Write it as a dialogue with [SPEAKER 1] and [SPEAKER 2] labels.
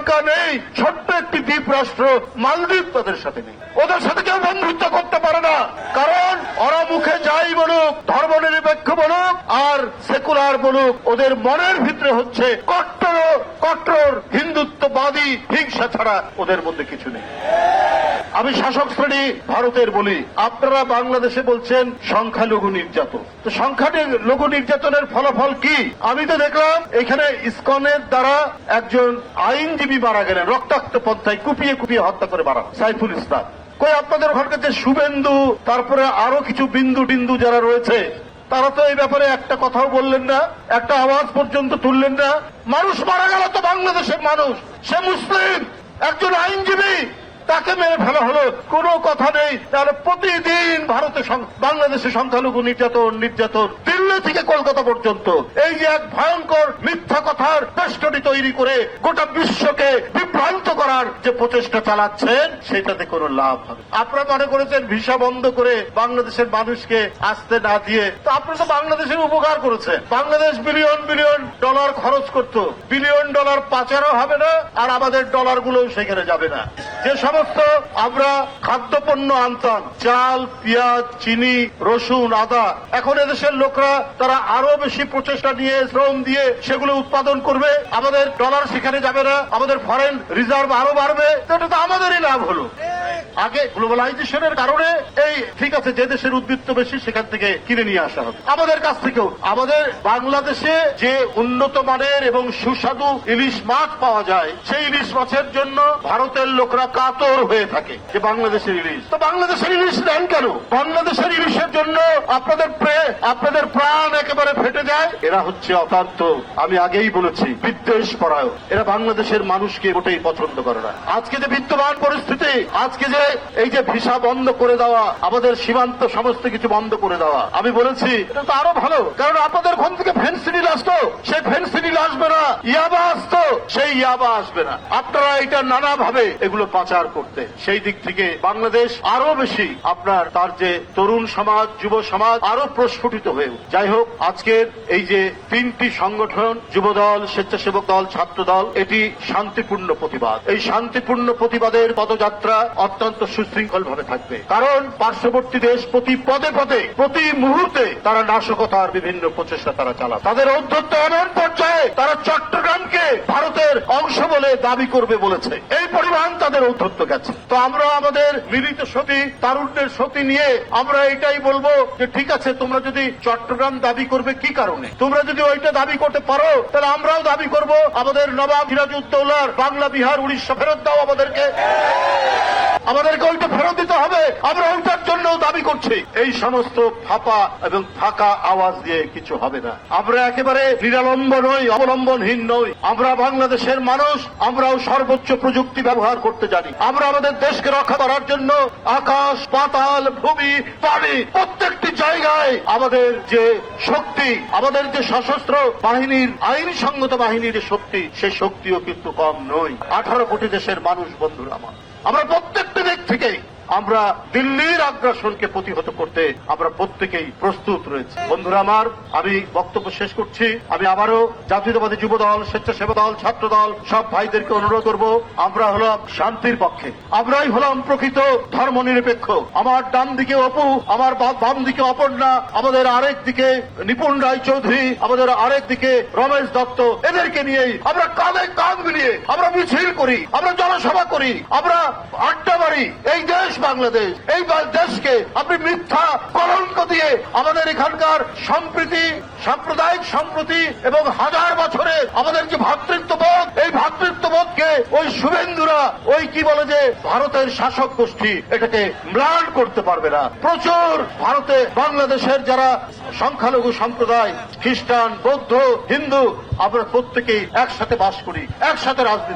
[SPEAKER 1] শ্রীলঙ্কা নেই, ছোট্ট একটি দ্বীপ রাষ্ট্র মালদ্বীপ তাদের সাথে নেই। ওদের সাথে কেউ বন্ধুত্ব করতে পারে না। কারণ ওরা মুখে যাই বলুক ধর্ম নিরপেক্ষ বলুক, আর সেকুলার বলুক, ওদের মনের ভিতরে হচ্ছে কট্টর কট্টর, হিন্দুত্ববাদী, হিংসা ছাড়া ওদের মধ্যে কিছু নেই। আমি শাসক শ্রেণি ভারতের বলি। আপনারা বাংলাদেশে বলছেন সংখ্যালঘু নির্যাতন। তো সংখ্যালঘু নির্যাতনের ফলাফল কি? আমি তো দেখলাম এখানে ইসকনের দ্বারা একজন আইনজীবী মারা গেলেন, রক্তাক্ত পন্থায় কুপিয়ে কুপিয়ে হত্যা করে মারা সাইফুল ইসলাম। কই, আপনাদের ওখানকার যে শুভেন্দু, তারপরে আরও কিছু বিন্দু টিন্দু যারা রয়েছে, তারা তো এই ব্যাপারে একটা কথাও বললেন না, একটা আওয়াজ পর্যন্ত তুললেন না। মানুষ মারা গেল তো বাংলাদেশের মানুষ। সে মুসলিম, একজন আইনজীবী। তাকে মেরে ফেলা হলো। কোনো কথা নেই। তাহলে প্রতিদিন ভারতে বাংলাদেশে সংখ্যালঘু নির্যাতন নির্যাতন, দিল্লি থেকে কলকাতা পর্যন্ত। এই যে এক ভয়ঙ্কর মিথ্যা কথার পেষ্টটি তৈরি করে গোটা বিশ্বকে বিভ্রান্ত করার যে প্রচেষ্টা চালাচ্ছেন, সেটাতে কোনো লাভ হবে আপনারা মনে করেছেন ভিসা বন্ধ করে বাংলাদেশের মানুষকে আসতে না দিয়ে। তো আপনি তো বাংলাদেশের উপকার করেছেন। বাংলাদেশ বিলিয়ন বিলিয়ন ডলার খরচ করত। বিলিয়ন ডলার পাচারও হবে না, আর আমাদের ডলার গুলোও সেখানে যাবে না। যে সমস্ত আমরা খাদ্যপণ্য আনতাম। চাল, পেঁয়াজ, চিনি, রসুন, আদা। এখন এদেশের লোকরা তারা আরও বেশি প্রচেষ্টা নিয়ে, শ্রম দিয়ে সেগুলো উৎপাদন করবে। আমাদের ডলার সেখানে যাবে না, আমাদের ফরেন রিজার্ভ আরও বাড়বে। এটা তো আমাদেরই লাভ হলো। আগে গ্লোবালাইজেশনের কারণে এই, ঠিক আছে, যে দেশের উদ্বৃত্ত বেশি সেখান থেকে কিনে নিয়ে আসা হবে। আমাদের কাছ থেকেও। আমাদের বাংলাদেশে যে উন্নত মানের এবং সুস্বাদু ইলিশ মাছ পাওয়া যায়, সেই ইলিশ মাছের জন্য ভারতের লোকরা কাতর। হয়ে থাকে যে বাংলাদেশের ইলিশ। তো বাংলাদেশের ইলিশ নেন কেন? বাংলাদেশের ইলিশের জন্য আপনাদের আপনাদের প্রাণ একেবারে ফেটে যায়। এরা হচ্ছে অতান্ত আমি আগেই বলেছি, বিদ্বেষ পরায়ণ। এরা বাংলাদেশের মানুষকে মোটেই পছন্দ করে না। আজকে যে বিদ্যমান পরিস্থিতি, আজকে যে এই যে ভিসা বন্ধ করে দেওয়া, আমাদের সীমান্ত সমস্ত কিছু বন্ধ করে দেওয়া, আমি বলেছি, এটা তো আরও ভালো। কারণ আপনাদের ওখান থেকে ফেন্সিডিল আসতো সেই ফেন্সিডিল আসবে না, ইয়াবা আসতো, সেই ইয়াবা আসবে না। আপনারা এটা নানাভাবে এগুলো পাচার করতে। সেই দিক থেকে বাংলাদেশ আরও বেশি আপনার তার যে তরুণ সমাজ, যুব সমাজ আরও প্রস্ফুটিত হয়ে যাই হোক, আজকের এই যে তিনটি সংগঠন, যুবদল, স্বেচ্ছাসেবক দল, ছাত্র দল, এটি শান্তিপূর্ণ প্রতিবাদ। এই শান্তিপূর্ণ প্রতিবাদের পদযাত্রা অত্যন্ত সুশৃঙ্খল ভাবে থাকবে। কারণ পার্শ্ববর্তী দেশ প্রতি পদে পদে, প্রতি মুহূর্তে তারা নাশকতার বিভিন্ন প্রচেষ্টা তারা চালায়। তাদের ঔদ্ধত্য এমন পর্যায়ে তারা চট্টগ্রামকে ভারতের অংশ বলে দাবি করবে বলেছে। এই পরিমাণ তাদের ঔদ্ধত্য গেছে। তো আমরা আমাদের মিলিত সতী, তারুণ্যের সতী নিয়ে আমরা এটাই বলব যে ঠিক আছে, তোমরা যদি চট্টগ্রাম দাবি করবে কি কারণে? তোমরা যদি ওইটা দাবি করতে পারো, তাহলে আমরাও দাবি করব। আমাদের নবাব সিরাজউদ্দৌলার বাংলা বিহার উড়িষ্যা ফেরত দাও আমাদেরকে। আমাদেরকে ওইটা ফেরত দিতে হবে। আমরা ওইটার জন্য দাবি করছি। এই সমস্ত ফাঁপা এবং ফাঁকা আওয়াজ দিয়ে কিছু হবে না। আমরা একেবারে নিরালম্ব নই, অবলম্বনহীন নই। আমরা বাংলাদেশের মানুষ, আমরাও সর্বোচ্চ প্রযুক্তি ব্যবহার করতে জানি। আমরা আমাদের দেশকে রক্ষা করার জন্য আকাশ, পাতাল, ভূমি, পানি, প্রত্যেকটি জায়গায় আমাদের যে শক্তি, আমাদের যে সশস্ত্র বাহিনীর আইনসঙ্গত বাহিনীর যে শক্তি সেই শক্তিও কিন্তু কম নয় আঠারো কোটি দেশের মানুষ, বন্ধুরা আমার। আমরা প্রত্যেকটা থেকেই আমরা দিল্লির আগ্রাসনকে প্রতিহত করতে আমরা প্রত্যেকেই প্রস্তুত রয়েছে। বন্ধুরা আমার, আমি বক্তব্য শেষ করছি। আমি আবারও জাতীয়তাবাদী যুব দল স্বেচ্ছাসেবক দল, ছাত্র দল, সব ভাইদেরকে অনুরোধ করব, আমরা হলাম শান্তির পক্ষে। আমরাই হলাম প্রকৃত ধর্ম নিরপেক্ষ আমার ডান দিকে অপু, আমার বাম দিকে অপর্ণা, আমাদের আরেক দিকে নিপুণ রায় চৌধুরী আমাদের আরেক দিকে রমেশ দত্ত। এদেরকে নিয়েই আমরা কাঁধে কাঁধ মিলিয়ে আমরা মিছিল করি, আমরা জনসভা করি, আমরা আড্ডা মারি। এই দেশ বাংলাদেশ। এই দেশকে আপনি মিথ্যা কলঙ্ক দিয়ে আমাদের এখানকার সম্প্রীতি, সাম্প্রদায়িক সম্প্রতি এবং হাজার বছরের আমাদের যে ভ্রাতৃত্ববোধ এই ভ্রাতৃত্ববোধকে ওই শুভেন্দুরা ওই কি বলে যে ভারতের শাসক গোষ্ঠী এটাকে ম্লান করতে পারবে না। প্রচুর ভারতে বাংলাদেশের যারা সংখ্যালঘু সম্প্রদায়, খ্রিস্টান, বৌদ্ধ, হিন্দু, আমরা প্রত্যেকেই একসাথে বাস করি, একসাথে রাজনীতি